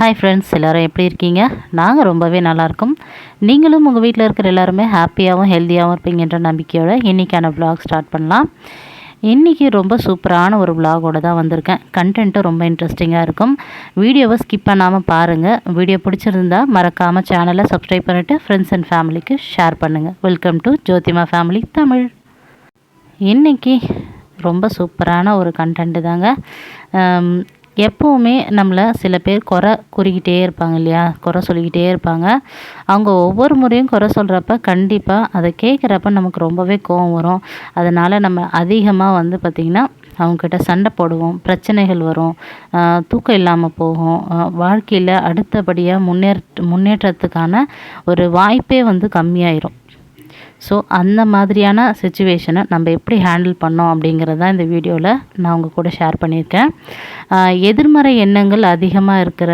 Hi friends எல்லோரும் எப்படி இருக்கீங்க? நாங்கள் ரொம்பவே நல்லாயிருக்கும் நீங்களும் உங்கள் வீட்டில் இருக்கிற எல்லாருமே ஹாப்பியாகவும் ஹெல்த்தியாகவும் இருப்பீங்கன்ற நம்பிக்கையோடு இன்றைக்கான ப்ளாக் ஸ்டார்ட் பண்ணலாம். இன்றைக்கி ரொம்ப சூப்பரான ஒரு vlogஓட தான் வந்திருக்கேன். கண்டென்ட்டும் ரொம்ப இன்ட்ரெஸ்டிங்காக இருக்கும். வீடியோவை ஸ்கிப் பண்ணாமல் பாருங்கள் வீடியோ பிடிச்சிருந்தா மறக்காமல் சேனலை சப்ஸ்கிரைப் பண்ணிவிட்டு ஃப்ரெண்ட்ஸ் அண்ட் ஃபேமிலிக்கு ஷேர் பண்ணுங்கள் welcome to Jothima family Tamil இன்றைக்கி ரொம்ப சூப்பரான ஒரு கண்டென்ட்டு தாங்க. எப்போவுமே நம்மளை சில பேர் குறை கூறிக்கிட்டே இருப்பாங்க இல்லையா? குறை சொல்லிக்கிட்டே இருப்பாங்க. அவங்க ஒவ்வொரு முறையும் குறை சொல்கிறப்ப கண்டிப்பாக அதை கேட்குறப்ப நமக்கு ரொம்பவே கோவம் வரும். அதனால் நம்ம அதிகமாக வந்து பார்த்திங்கன்னா அவங்கக்கிட்ட சண்டை போடுவோம் பிரச்சனைகள் வரும் தூக்கம் இல்லாமல் போகும். வாழ்க்கையில் அடுத்தபடியாக முன்னேற் முன்னேற்றத்துக்கான ஒரு வாய்ப்பே வந்து கம்மியாயிரும். ஸோ அந்த மாதிரியான சுச்சுவேஷனை நம்ம எப்படி ஹேண்டில் பண்ணோம் அப்படிங்கிறது தான் இந்த வீடியோவில் நான் உங்கள் கூட ஷேர் பண்ணியிருக்கேன். எதிர்மறை எண்ணங்கள் அதிகமாக இருக்கிற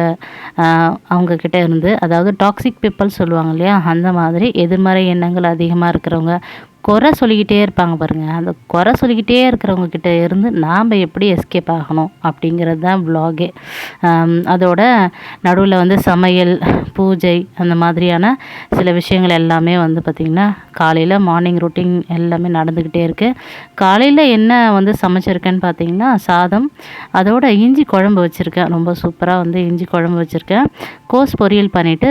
அவங்கக்கிட்ட இருந்து அதாவது டாக்ஸிக் பீப்பிள் சொல்லுவாங்க இல்லையா அந்த மாதிரி எதிர்மறை எண்ணங்கள் அதிகமாக இருக்கிறவங்க குறை சொல்லிக்கிட்டே இருப்பாங்க பாருங்கள் அந்த குறை சொல்லிக்கிட்டே இருக்கிறவங்க கிட்ட இருந்து நாம் எப்படி எஸ்கேப் ஆகணும் அப்படிங்கிறது தான் வ்ளாகே அதோட நடுவில் வந்து சமையல் பூஜை அந்த மாதிரியான சில விஷயங்கள் எல்லாமே வந்து பார்த்திங்கன்னா காலையில் மார்னிங் ரொட்டீன் எல்லாமே நடந்துக்கிட்டே இருக்குது காலையில் என்ன வந்து சமைச்சிருக்கேன்னு பார்த்தீங்கன்னா சாதம் அதோட இஞ்சி குழம்பு வச்சுருக்கேன். ரொம்ப சூப்பராக வந்து இஞ்சி குழம்பு வச்சுருக்கேன். கோஸ் பொரியல் பண்ணிவிட்டு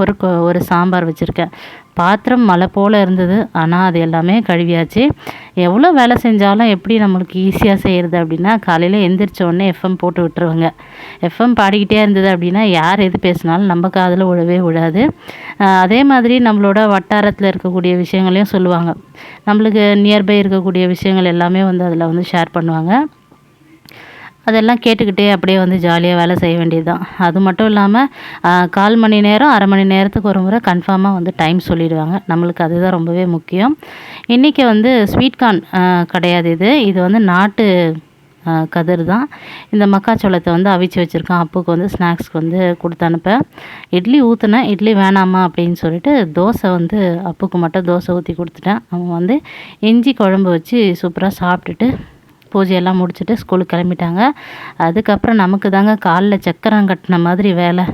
ஒரு ஒரு சாம்பார் வச்சுருக்கேன். பாத்திரம் மழை போல் இருந்தது. ஆனால் அது எல்லாமே கழுவியாச்சு. எவ்வளோ வேலை செஞ்சாலும் எப்படி நம்மளுக்கு ஈஸியாக செய்கிறது அப்படின்னா காலையில் எந்திரிச்ச எஃப்எம் போட்டு விட்டுருவாங்க. எஃப்எம் பாடிக்கிட்டே இருந்தது அப்படின்னா யார் எது பேசினாலும் நம்ம காதில் விழவே விழாது. அதே மாதிரி நம்மளோட வட்டாரத்தில் இருக்கக்கூடிய விஷயங்களையும் சொல்லுவாங்க. நம்மளுக்கு நியர்பை இருக்கக்கூடிய விஷயங்கள் எல்லாமே வந்து அதில் வந்து ஷேர் பண்ணுவாங்க. அதெல்லாம் கேட்டுக்கிட்டே அப்படியே வந்து ஜாலியாக வேலை செய்ய வேண்டியது தான் அது மட்டும் இல்லாமல் கால் மணி நேரம் அரை மணி நேரத்துக்கு ஒரு முறை கன்ஃபார்மாக வந்து டைம் சொல்லிடுவாங்க. நம்மளுக்கு அதுதான் ரொம்பவே முக்கியம். இன்றைக்கி வந்து ஸ்வீட் கார்ன் கிடையாது இது. இது வந்து நாட்டு கதிர் தான் இந்த மக்காச்சோளத்தை வந்து அவிச்சு வச்சுருக்கேன். அப்புக்கு வந்து ஸ்நாக்ஸ்க்கு வந்து கொடுத்து அனுப்ப. இட்லி ஊற்றுனேன் இட்லி வேணாமா அப்படின்னு சொல்லிட்டு தோசை வந்து அப்புக்கு மட்டும் தோசை ஊற்றி கொடுத்துட்டேன். அவன் வந்து இஞ்சி குழம்பு வச்சு சூப்பராக சாப்பிட்டுட்டு பூஜையெல்லாம் முடிச்சுட்டு ஸ்கூலுக்கு கிளம்பிட்டாங்க. அதுக்கப்புறம் நமக்கு தாங்க காலில் சக்கரம் கட்டின மாதிரி வேலை.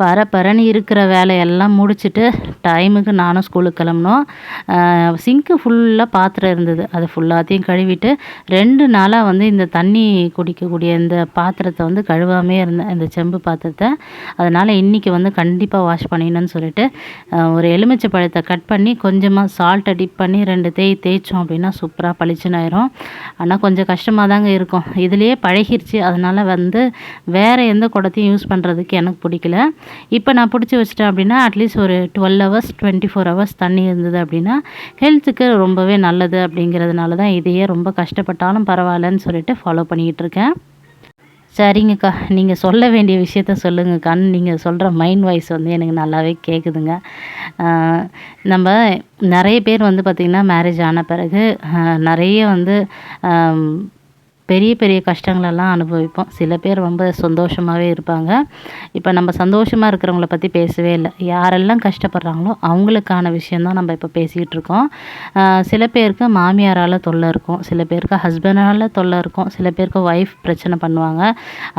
பர பரன்னு இருக்கிற வேலையெல்லாம் முடிச்சுட்டு டைமுக்கு நானும் ஸ்கூலுக்கு கிளம்புனோம். சிங்க்கு ஃபுல்லாக பாத்திரம் இருந்தது. அது ஃபுல்லாத்தையும் கழுவிட்டு ரெண்டு நாளாக வந்து இந்த தண்ணி குடிக்கக்கூடிய இந்த பாத்திரத்தை வந்து கழுவாமே இருந்தேன். இந்த செம்பு பாத்திரத்தை. அதனால் இன்றைக்கி வந்து கண்டிப்பாக வாஷ் பண்ணிடணும்னு சொல்லிட்டு ஒரு எலுமிச்சை பழத்தை கட் பண்ணி கொஞ்சமாக சால்ட்டை டிப் பண்ணி ரெண்டு தேய் தேய்ச்சோம் அப்படின்னா சூப்பராக பளிச்சுன்னு ஆயிரும். ஆனால் கொஞ்சம் கஷ்டமாக தாங்க இருக்கும். இதுலேயே பழகிருச்சு. அதனால் வந்து வேறு எந்த குடத்தையும் யூஸ் பண்ணுறதுக்கு எனக்கு பிடிக்கல. இப்போ நான் பிடிச்சி வச்சிட்டேன் அப்படின்னா அட்லீஸ்ட் ஒரு twelve hours twenty four hours தண்ணி இருந்தது அப்படின்னா ஹெல்த்துக்கு ரொம்பவே நல்லது அப்படிங்கிறதுனால தான் இதையே ரொம்ப கஷ்டப்பட்டாலும் பரவாயில்லன்னு சொல்லிட்டு ஃபாலோ பண்ணிகிட்ருக்கேன் இருக்கேன். சரிங்கக்கா நீங்கள் சொல்ல வேண்டிய விஷயத்த சொல்லுங்கக்கான்னு நீங்கள் சொல்கிற மைண்ட் வாய்ஸ் வந்து எனக்கு நல்லாவே கேட்குதுங்க நம்ம நிறைய பேர் வந்து பார்த்திங்கன்னா மேரேஜ் ஆன பிறகு நிறைய வந்து பெரிய பெரிய கஷ்டங்களெல்லாம் அனுபவிப்போம். சில பேர் ரொம்ப சந்தோஷமாகவே இருப்பாங்க. இப்போ நம்ம சந்தோஷமாக இருக்கிறவங்கள பற்றி பேசவே இல்லை. யாரெல்லாம் கஷ்டப்படுறாங்களோ அவங்களுக்கான விஷயந்தான் நம்ம இப்போ பேசிக்கிட்டு இருக்கோம். சில பேருக்கு மாமியாரால் தொல்லை இருக்கும். சில பேருக்கு ஹஸ்பண்டால் தொல்லை இருக்கும். சில பேருக்கு ஒய்ஃப் பிரச்சனை பண்ணுவாங்க.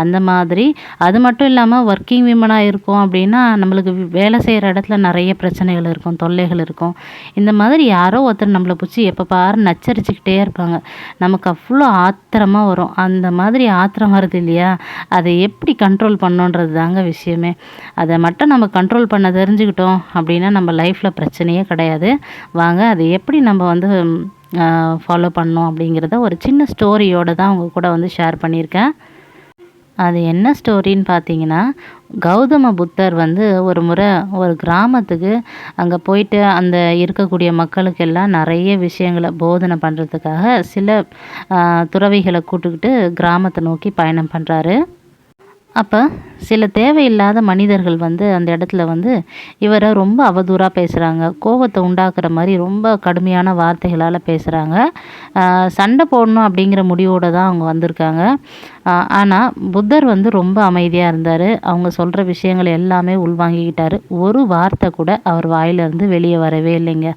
அந்த மாதிரி. அது மட்டும் இல்லாமல் ஒர்க்கிங் விமனாக இருக்கும் அப்படின்னா நம்மளுக்கு வேலை செய்கிற இடத்துல நிறைய பிரச்சனைகள் இருக்கும். தொல்லைகள் இருக்கும். இந்த மாதிரி யாரோ ஒருத்தர் நம்மளை பிடிச்சி எப்போ பாரு நச்சரிச்சுக்கிட்டே இருப்பாங்க. நமக்கு அவ்வளோ ஆத்திரமாக வரும். அந்த மாதிரி ஆத்திரம் வருது இல்லையா? அதை எப்படி கண்ட்ரோல் பண்ணோன்றது தாங்க விஷயமே. அதை மட்டும் நம்ம கண்ட்ரோல் பண்ண தெரிஞ்சுக்கிட்டோம் அப்படின்னா நம்ம லைஃப்பில் பிரச்சனையே கிடையாது. வாங்க அதை எப்படி நம்ம வந்து ஃபாலோ பண்ணோம் அப்படிங்கிறத ஒரு சின்ன ஸ்டோரியோடு தான் உங்கள் கூட வந்து ஷேர் பண்ணியிருக்கேன். அது என்ன ஸ்டோரின்னு பார்த்தீங்கன்னா கௌதம புத்தர் வந்து ஒரு முறை ஒரு கிராமத்துக்கு அங்கே போயிட்டு அந்த இருக்கக்கூடிய மக்களுக்கெல்லாம் நிறைய விஷயங்களை போதனை பண்ணுறதுக்காக சில துறவிகளை கூட்டுக்கிட்டு கிராமத்தை நோக்கி பயணம் பண்ணுறாரு அப்போ சில தேவையில்லாத மனிதர்கள் வந்து அந்த இடத்துல வந்து இவரை ரொம்ப அவதூறாக பேசுகிறாங்க கோவத்தை உண்டாக்குற மாதிரி ரொம்ப கடுமையான வார்த்தைகளால் பேசுகிறாங்க சண்டை போடணும் அப்படிங்கிற முடிவோடு தான் அவங்க வந்திருக்காங்க. ஆனால் புத்தர் வந்து ரொம்ப அமைதியாக இருந்தார். அவங்க சொல்கிற விஷயங்கள் எல்லாமே உள்வாங்கிக்கிட்டார். ஒரு வார்த்தை கூட அவர் வாயிலிருந்து வெளியே வரவே இல்லைங்க.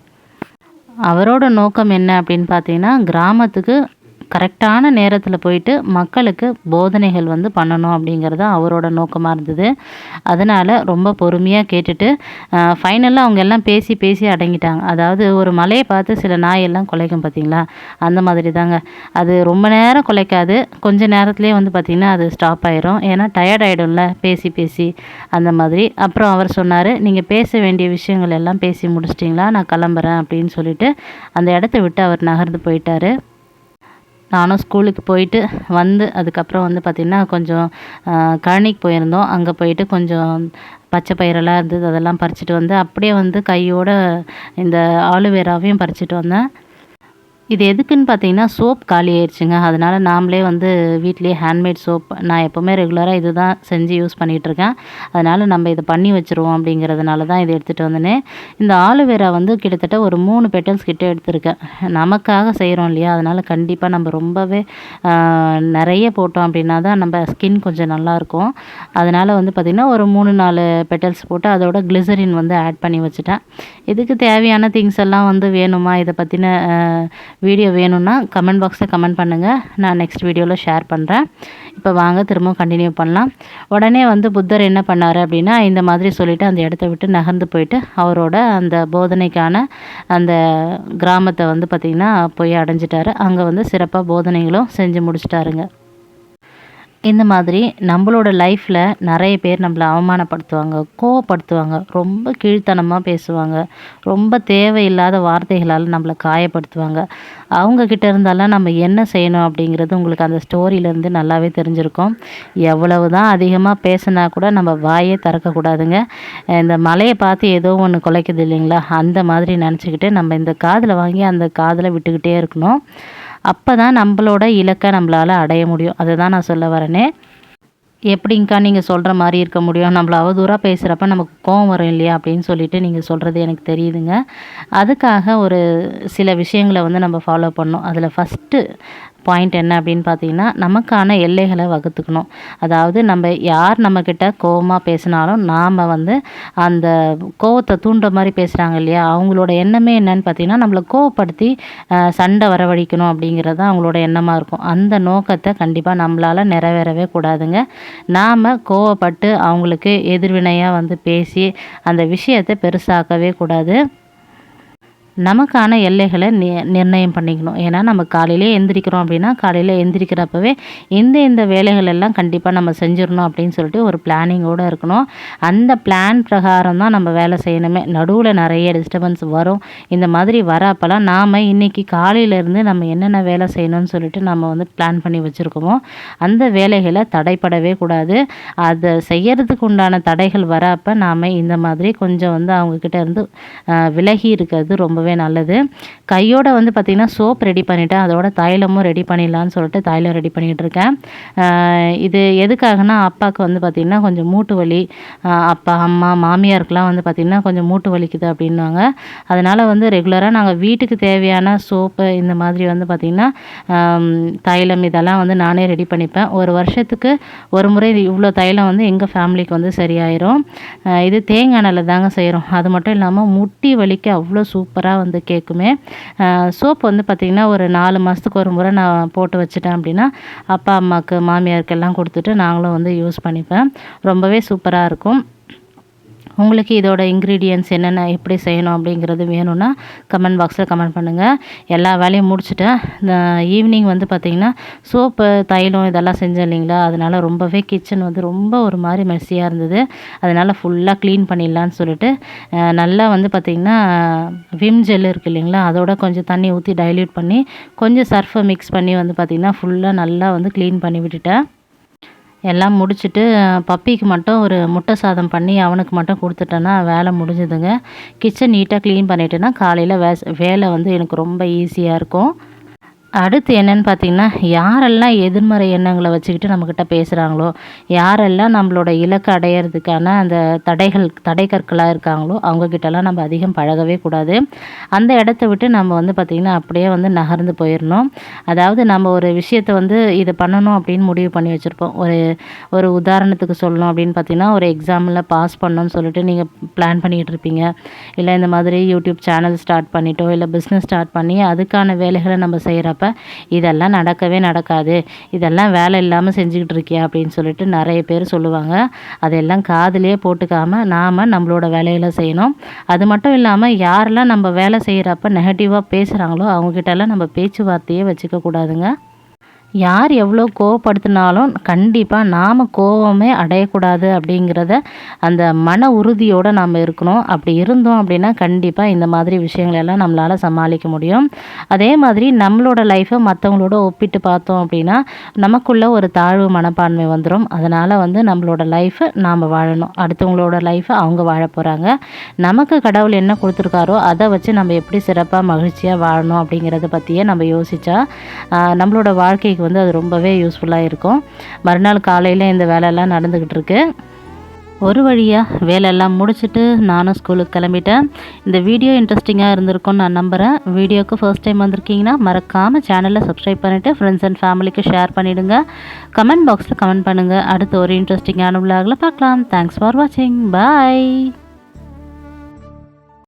அவரோட நோக்கம் என்ன அப்படின்னு பார்த்தீங்கன்னா கிராமத்துக்கு கரெக்டான நேரத்தில் போயிட்டு மக்களுக்கு போதனைகள் வந்து பண்ணணும் அப்படிங்கிறது அவரோட நோக்கமாக இருந்தது. அதனால் ரொம்ப பொறுமையாக கேட்டுட்டு ஃபைனலாக அவங்க எல்லாம் பேசி பேசி அடங்கிட்டாங்க. அதாவது ஒரு மலையை பார்த்து சில நாயெல்லாம் குலைக்கும் பார்த்தீங்களா அந்த மாதிரி தாங்க அது ரொம்ப நேரம் குலைக்காது. கொஞ்ச நேரத்துலேயே வந்து பார்த்திங்கன்னா அது ஸ்டாப் ஆயிரும். ஏன்னா டயர்ட் ஆகிடும்ல பேசி பேசி அந்த மாதிரி. அப்புறம் அவர் சொன்னார் நீங்கள் பேச வேண்டிய விஷயங்கள் எல்லாம் பேசி முடிச்சிட்டிங்களா? நான் கிளம்புறேன் அப்படின்னு சொல்லிட்டு அந்த இடத்த விட்டு அவர் நகர்ந்து போயிட்டார். நானும் ஸ்கூலுக்கு போயிட்டு வந்து அதுக்கப்புறம் வந்து பார்த்திங்கன்னா கொஞ்சம் கழனிக்கு போயிருந்தோம். அங்கே போயிட்டு கொஞ்சம் பச்சை பயிரெல்லாம் இருந்தது அதெல்லாம் பறிச்சுட்டு வந்து அப்படியே வந்து கையோட இந்த ஆலுவேராவையும் பறிச்சுட்டு வந்தேன். இது எதுக்குன்னு பார்த்தீங்கன்னா சோப் காலி ஆயிடுச்சுங்க அதனால் நாமளே வந்து வீட்லேயே ஹேண்ட்மேட் சோப் நான் எப்போவுமே ரெகுலராக இது தான் செஞ்சு யூஸ் பண்ணிகிட்ருக்கேன் அதனால் நம்ம இதை பண்ணி வச்சுருவோம் அப்படிங்கிறதுனால தான் இதை எடுத்துகிட்டு வந்தேனே. இந்த ஆலோவேரா வந்து கிட்டத்தட்ட ஒரு மூணு பெட்டல்ஸ் கிட்டே எடுத்திருக்கேன். நமக்காக செய்கிறோம் இல்லையா? அதனால் கண்டிப்பாக நம்ம ரொம்பவே நிறைய போட்டோம் அப்படின்னா தான் நம்ம ஸ்கின் கொஞ்சம் நல்லாயிருக்கும் அதனால் வந்து பார்த்திங்கன்னா ஒரு மூணு நாலு பெட்டல்ஸ் போட்டு அதோட கிளிசரின் வந்து ஆட் பண்ணி வச்சுட்டேன். இதுக்கு தேவையான திங்ஸ் எல்லாம் வந்து வேணுமா? இதை பற்றின வீடியோ வேணும்னா கமெண்ட் பாக்ஸில் கமெண்ட் பண்ணுங்கள் நான் நெக்ஸ்ட் வீடியோவில் ஷேர் பண்ணுறேன் இப்போ வாங்க திரும்பவும் கண்டினியூ பண்ணலாம். உடனே வந்து புத்தர் என்ன பண்ணார் அப்படின்னா இந்த மாதிரி சொல்லிவிட்டு அந்த இடத்த விட்டு நகர்ந்து போயிட்டு அவரோட அந்த போதனைக்கான அந்த கிராமத்தை வந்து பார்த்திங்கன்னா போய் அடைஞ்சிட்டாரு. அங்கே வந்து சிறப்பாக போதனைகளும் செஞ்சு முடிச்சிட்டாருங்க. இந்த மாதிரி நம்மளோட லைஃப்பில் நிறைய பேர் நம்மளை அவமானப்படுத்துவாங்க கோவப்படுத்துவாங்க ரொம்ப கீழ்த்தனமாக பேசுவாங்க ரொம்ப தேவையில்லாத வார்த்தைகளால் நம்மளை காயப்படுத்துவாங்க. அவங்கக்கிட்ட இருந்தாலும் நம்ம என்ன செய்யணும் அப்படிங்கிறது உங்களுக்கு அந்த ஸ்டோரியிலேருந்து நல்லாவே தெரிஞ்சிருக்கும். எவ்வளவு தான் அதிகமாக பேசினா கூட நம்ம வாயே திறக்கக்கூடாதுங்க. இந்த மலையை பார்த்து ஏதோ ஒன்று குலைக்குது இல்லைங்களா? அந்த மாதிரி நினச்சிக்கிட்டு நம்ம இந்த காதில் வாங்கி அந்த காதில் விட்டுக்கிட்டே இருக்கணும். அப்போ தான் நம்மளோட இலக்கை நம்மளால் அடைய முடியும். அதை தான் நான் சொல்ல வரேனே. எப்படிங்க்கா நீங்கள் சொல்கிற மாதிரி இருக்க முடியும்? நம்மள அவதூறாக பேசுகிறப்ப நமக்கு கோவம் வரும் இல்லையா அப்படின்னு சொல்லிட்டு நீங்கள் சொல்கிறது எனக்கு தெரியுதுங்க. அதுக்காக ஒரு சில விஷயங்களை வந்து நம்ம ஃபாலோ பண்ணோம் அதில் ஃபஸ்ட்டு பாயிண்ட் என்ன அப்படின்னு பார்த்தீங்கன்னா நமக்கான எல்லைகளை வகுத்துக்கணும். அதாவது நம்ம யார் நம்மக்கிட்ட கோவமாக பேசினாலும் நாம் வந்து அந்த கோவத்தை தூண்டுற மாதிரி பேசுகிறாங்க இல்லையா? அவங்களோட எண்ணமே என்னன்னு பார்த்தீங்கன்னா நம்மளை கோவப்படுத்தி சண்டை வரவழைக்கணும் அப்படிங்கிறது தான் அவங்களோட எண்ணமாக இருக்கும். அந்த நோக்கத்தை கண்டிப்பாக நம்மளால் நிறைவேறவே கூடாதுங்க. நாம் கோவப்பட்டு அவங்களுக்கு எதிர்வினையாக வந்து பேசி அந்த விஷயத்தை பெருசாக்கவே கூடாது. நமக்கான எல்லைகளை நி நிர்ணயம் பண்ணிக்கணும். ஏன்னா நம்ம காலையிலே எந்திரிக்கிறோம் அப்படின்னா காலையில் எந்திரிக்கிறப்பவே இந்த இந்த வேலைகள் எல்லாம் கண்டிப்பாக நம்ம செஞ்சிடணும் அப்படின்னு சொல்லிட்டு ஒரு பிளானிங்கோடு இருக்கணும். அந்த பிளான் பிரகாரம் தான் நம்ம வேலை செய்யணுமே. நடுவில் நிறைய டிஸ்டர்பன்ஸ் வரும். இந்த மாதிரி வரப்பெல்லாம் நாம் இன்றைக்கி காலையிலேருந்து நம்ம என்னென்ன வேலை செய்யணும்னு சொல்லிட்டு நம்ம வந்து பிளான் பண்ணி வச்சுருக்கோமோ அந்த வேலைகளை தடைப்படவே கூடாது. அதை செய்யறதுக்கு உண்டான தடைகள் வரப்போ நாம் இந்த மாதிரி கொஞ்சம் வந்து அவங்கக்கிட்ட இருந்து விலகி இருக்கிறது ரொம்ப ரொம்பவே நல்லது. கையோட வந்து பார்த்திங்கன்னா சோப் ரெடி பண்ணிவிட்டேன் அதோட தைலமும் ரெடி பண்ணிடலான்னு சொல்லிட்டு தைலம் ரெடி பண்ணிகிட்டு இருக்கேன் இது எதுக்காகனா அப்பாவுக்கு வந்து பார்த்திங்கன்னா கொஞ்சம் மூட்டு வலி அப்பா அம்மா மாமியாருக்கெலாம் வந்து பார்த்திங்கன்னா கொஞ்சம் மூட்டு வலிக்குது அப்படின்னாங்க அதனால் வந்து ரெகுலராக நாங்கள் வீட்டுக்கு தேவையான சோப்பு இந்த மாதிரி வந்து பார்த்திங்கன்னா தைலம் இதெல்லாம் வந்து நானே ரெடி பண்ணிப்பேன். ஒரு வருஷத்துக்கு ஒரு முறை இவ்வளோ தைலம் வந்து எங்கள் ஃபேமிலிக்கு வந்து சரியாயிரும். இது தேங்காய் எண்ணெயில் தாங்க செய்கிறோம் அது மட்டும் இல்லாமல் முட்டி வலிக்கு அவ்வளோ சூப்பராக தான் வந்து கேட்குமே. சோப் வந்து பார்த்திங்கன்னா ஒரு நாலு மாதத்துக்கு ஒரு முறை நான் போட்டு வச்சுட்டேன் அப்படின்னா அப்பா அம்மாவுக்கு மாமியாருக்கெல்லாம் கொடுத்துட்டு நாங்களும் வந்து யூஸ் பண்ணிப்பேன். ரொம்பவே சூப்பராக இருக்கும். உங்களுக்கு இதோட இன்க்ரீடியன்ஸ் என்னென்ன எப்படி செய்யணும் அப்படிங்கிறது வேணும்னா கமெண்ட் பாக்ஸில் கமெண்ட் பண்ணுங்கள் எல்லா வேலையும் முடிச்சுட்டேன் ஈவினிங் வந்து பார்த்திங்கன்னா சோப்பு தைலம் இதெல்லாம் செஞ்சேன் இல்லைங்களா? அதனால் ரொம்பவே கிச்சன் வந்து ரொம்ப ஒரு மாதிரி மெஸ்ஸியாக இருந்தது. அதனால் ஃபுல்லாக க்ளீன் பண்ணிடலான்னு சொல்லிட்டு நல்லா வந்து பார்த்திங்கன்னா விம் ஜெல் இருக்குது இல்லைங்களா? அதோட கொஞ்சம் தண்ணி ஊற்றி டைல்யூட் பண்ணி கொஞ்சம் சர்ஃபை மிக்ஸ் பண்ணி வந்து பார்த்திங்கன்னா ஃபுல்லாக நல்லா வந்து க்ளீன் பண்ணி விட்டுட்டேன். எல்லாம் முடிச்சுட்டு பப்பிக்கு மட்டும் ஒரு முட்டை சாதம் பண்ணி அவனுக்கு மட்டும் கொடுத்துட்டேன்னா வேலை முடிஞ்சுதுங்க. கிச்சன் நீட்டாக க்ளீன் பண்ணிட்டேன்னா காலையில் வே வேலை வந்து எனக்கு ரொம்ப ஈஸியாக இருக்கும். அடுத்து என்னன்னு பார்த்தீங்கன்னா யாரெல்லாம் எதிர்மறை எண்ணங்களை வச்சுக்கிட்டு நம்மக்கிட்ட பேசுகிறாங்களோ யாரெல்லாம் நம்மளோட இலக்கு அடையிறதுக்கான அந்த தடைகள் தடை கற்களாக இருக்காங்களோ அவங்கக்கிட்டலாம் நம்ம அதிகம் பழகவே கூடாது. அந்த இடத்த விட்டு நம்ம வந்து பார்த்திங்கன்னா அப்படியே வந்து நகர்ந்து போயிடணும். அதாவது நம்ம ஒரு விஷயத்தை வந்து இதை பண்ணணும் அப்படின்னு முடிவு பண்ணி வச்சுருப்போம். ஒரு ஒரு உதாரணத்துக்கு சொல்லணும் அப்படின்னு பார்த்தீங்கன்னா ஒரு எக்ஸாமில் பாஸ் பண்ணணும்னு சொல்லிட்டு நீங்கள் பிளான் பண்ணிகிட்டு இருப்பீங்க. இல்லை இந்த மாதிரி யூடியூப் சேனல் ஸ்டார்ட் பண்ணிட்டோ இல்லை பிஸ்னஸ் ஸ்டார்ட் பண்ணி அதுக்கான வேலைகளை நம்ம செய்கிறப்ப இதெல்லாம் நடக்கவே நடக்காது. இதெல்லாம் வேலை இல்லாமல் செஞ்சுக்கிட்டு இருக்கியா? அப்படின்னு சொல்லிட்டு நிறைய பேர் சொல்லுவாங்க. அதெல்லாம் காதிலே போட்டுக்காமல் நாம் நம்மளோட வேலையில் செய்யணும். அது மட்டும் இல்லாமல் யாரெல்லாம் நம்ம வேலை செய்கிறப்ப நெகட்டிவாக பேசுகிறாங்களோ அவங்கக்கிட்டலாம் நம்ம பேச்சுவார்த்தையே வச்சுக்க கூடாதுங்க யார் எவ்வளோ கோவப்படுத்தினாலும் கண்டிப்பாக நாம் கோவமே அடையக்கூடாது அப்படிங்கிறத அந்த மன உறுதியோடு நாம் இருக்கணும். அப்படி இருந்தோம் அப்படின்னா கண்டிப்பாக இந்த மாதிரி விஷயங்களெல்லாம் நம்மளால் சமாளிக்க முடியும். அதே மாதிரி நம்மளோட லைஃப்பை மற்றவங்களோட ஒப்பிட்டு பார்த்தோம் அப்படின்னா நமக்குள்ள ஒரு தாழ்வு மனப்பான்மை வந்துடும் அதனால் வந்து நம்மளோட லைஃப்பை நாம் வாழணும். அடுத்தவங்களோட லைஃப்பை அவங்க வாழ போகிறாங்க நமக்கு கடவுள் என்ன கொடுத்துருக்காரோ அதை வச்சு நம்ம எப்படி சிறப்பாக மகிழ்ச்சியாக வாழணும் அப்படிங்கிறத பற்றியே நம்ம யோசித்தா நம்மளோட வாழ்க்கைக்கு வந்து அது ரொம்பவே யூஸ்ஃபுல்லாக இருக்கும். மறுநாள் காலையில் இந்த வேலையெல்லாம் நடந்துக்கிட்டு இருக்கு. ஒரு வழியாக வேலையெல்லாம் முடிச்சுட்டு நானும் ஸ்கூலுக்கு கிளம்பிட்டேன். இந்த வீடியோ இன்ட்ரெஸ்டிங்காக இருந்திருக்கும்னு நான் நம்புகிறேன் வீடியோக்கு ஃபர்ஸ்ட் டைம் வந்திருக்கீங்கன்னா மறக்காமல் சேனலை சப்ஸ்கிரைப் பண்ணிவிட்டு ஃப்ரெண்ட்ஸ் அண்ட் ஃபேமிலிக்கு ஷேர் பண்ணிவிடுங்க கமெண்ட் பாக்ஸில் கமெண்ட் பண்ணுங்கள் அடுத்து ஒரு இன்ட்ரெஸ்டிங்கான விழாவில் பார்க்கலாம். தேங்க்ஸ் ஃபார் வாட்சிங் பாய்